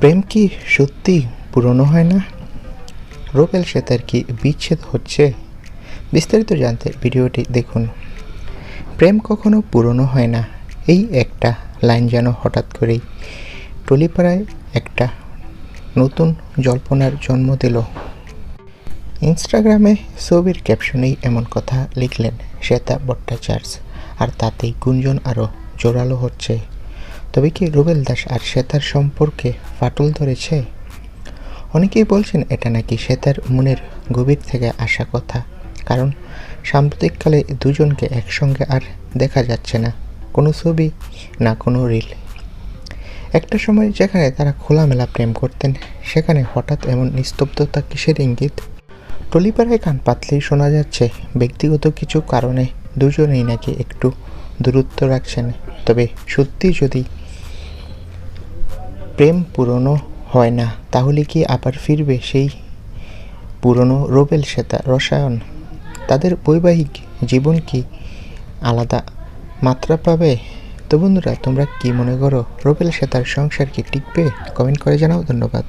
প্রেম কি সত্যি পুরনো হয় না? রোবেল সেতার কি বিচ্ছেদ হচ্ছে? বিস্তারিত জানতে ভিডিওটি দেখুন। প্রেম কখনো পুরনো হয় না। এই একটা লাইন যেন হঠাৎ করেই টলিপাড়ায় একটা নতুন জল্পনার জন্ম দিল। ইনস্টাগ্রামে ছবির ক্যাপশনেই এমন কথা লিখলেন শ্বেতা ভট্টাচার্য। আর তাতেই গুঞ্জন আরও জোরালো হচ্ছে। তবে কি রুবেল দাস আর শ্বেতার সম্পর্কে ফাটল ধরেছে? অনেকেই বলছেন এটা নাকি শ্বেতার মনের গভীর থেকে আসা কথা, কারণ সাম্প্রতিককালে দুজনকে একসঙ্গে আর দেখা যাচ্ছে না, কোনো ছবি না কোনো রিল একটা সময় যেখানে তারা খোলামেলা প্রেম করতেন, সেখানে হঠাৎ এমন নিস্তব্ধতা কিসের ইঙ্গিত? টলিপাড়ায় কান পাতলেই শোনা যাচ্ছে, ব্যক্তিগত কিছু কারণে দুজনেই নাকি একটু দূরত্ব রাখছেন। তবে সত্যি যদি প্রেম পুরনো হয় না, তাহলে কি আবার ফিরবে সেই পুরনো রোবেল শ্বেতা রসায়ন? তাদের বৈবাহিক জীবন কি আলাদা মাত্রা পাবে? তো বন্ধুরা, তোমরা কি মনে করো রোবেল শ্বেতার সংসার কি টিকবে? কমেন্ট করে জানাও, ধন্যবাদ।